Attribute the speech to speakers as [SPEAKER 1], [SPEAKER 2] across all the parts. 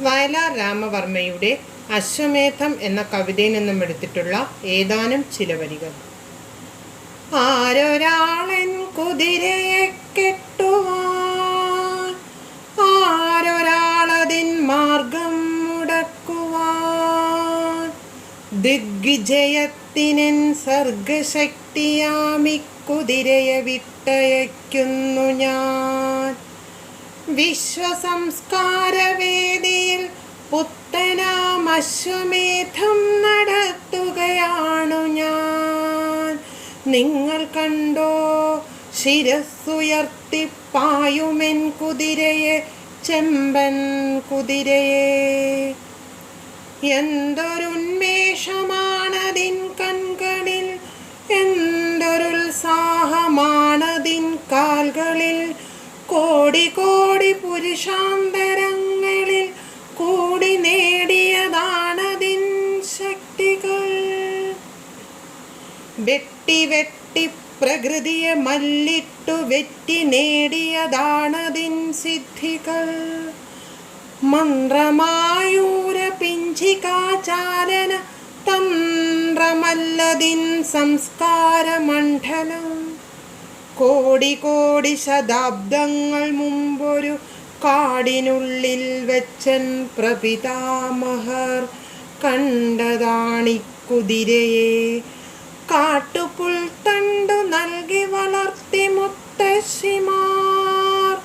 [SPEAKER 1] വയലാർ രാമവർമ്മയുടെ അശ്വമേധം എന്ന കവിതയിൽ നിന്നും എടുത്തിട്ടുള്ള ഏതാനും ചില വരികൾ. ആരൊരാളൻ കുതിരയെ കെട്ടുവാൻ ആരൊരാളതിൻ മാർഗം മുടക്കുവാൻ. ദിഗ്വിജയത്തിനൻ സർഗശക്തിയാമി കുതിരയെ വിട്ടയക്കുന്നു ഞാൻ. വിശ്വസംസ്കാരവേദിയിൽ പുത്തനാം അശ്വമേധം നടത്തുകയാണു ഞാൻ. നിങ്ങൾ കണ്ടോ ശിരസ്സുയർത്തിപ്പായുമെൻ കുതിരയെ ചെമ്പൻ കുതിരയെ. എന്തൊരുന്മേഷമാണതിൻ കൺകളിൽ എന്തൊരുത്സാഹമാണതിൻ കാൽകളിൽ കോടി കോടി പുരുഷാന്തരങ്ങളിൽ കൂടി നേടിയതാണതിൻ ശക്തികൾ. വെട്ടി വെട്ടി പ്രകൃതിയെ മല്ലിട്ടു വെറ്റി നേടിയതാണതിൻ സിദ്ധികൾ. മന്ത്രമായൂര പിഞ്ചികാചാരന തന്ത്രമല്ലതിൻ സംസ്കാരമണ്ഡലം. കോടി കോടി ശതാബ്ദങ്ങൾ മുമ്പൊരു കാടിനുള്ളിൽ വെച്ചൻ പ്രപിതാമഹർ കണ്ടതാണി കുതിരയെ. കാട്ടുപുൽ തണ്ടു നൽകി വളർത്തി മുത്തശ്ശിമാർ.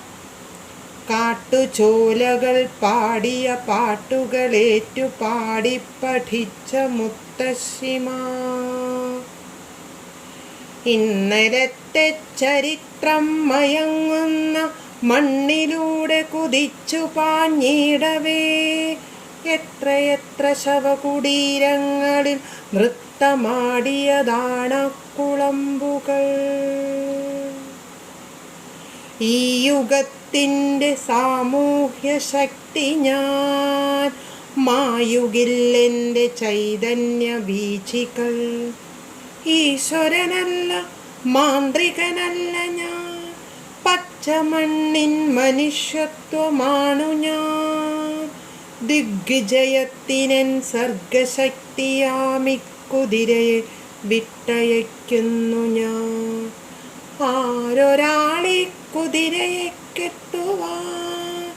[SPEAKER 1] കാട്ടുചോലകൾ പാടിയ പാട്ടുകളേറ്റു പാടി പഠിച്ച മുത്തശ്ശിമാർ. ഇന്നലത്തെ ചരിത്രം മയങ്ങുന്ന മണ്ണിലൂടെ കുതിച്ചു പാഞ്ഞിടവേ. എത്രയെത്ര ശവകുടീരങ്ങളിൽ നൃത്തമാടിയതാണ് കുളമ്പുകൾ ഈ യുഗത്തിന്റെ സാമൂഹ്യ ശക്തി ഞാൻ മായുകില്ലെന്റെ ചൈതന്യ വീചികൾ ഈശ്വരനല്ല മാന്ത്രികനല്ല ഞാൻ. പച്ചമണ്ണിൻ മനുഷ്യത്വമാണു ഞാൻ. ദിഗ്വിജയത്തിനൻ സർഗശക്തിയാമി കുതിരയെ വിട്ടയക്കുന്നു ഞാൻ. ആരൊരാളി കുതിരയെ കെട്ടുവാൻ?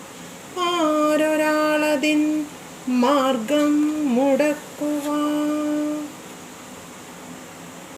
[SPEAKER 1] ആരൊരാളതിൻ മാർഗം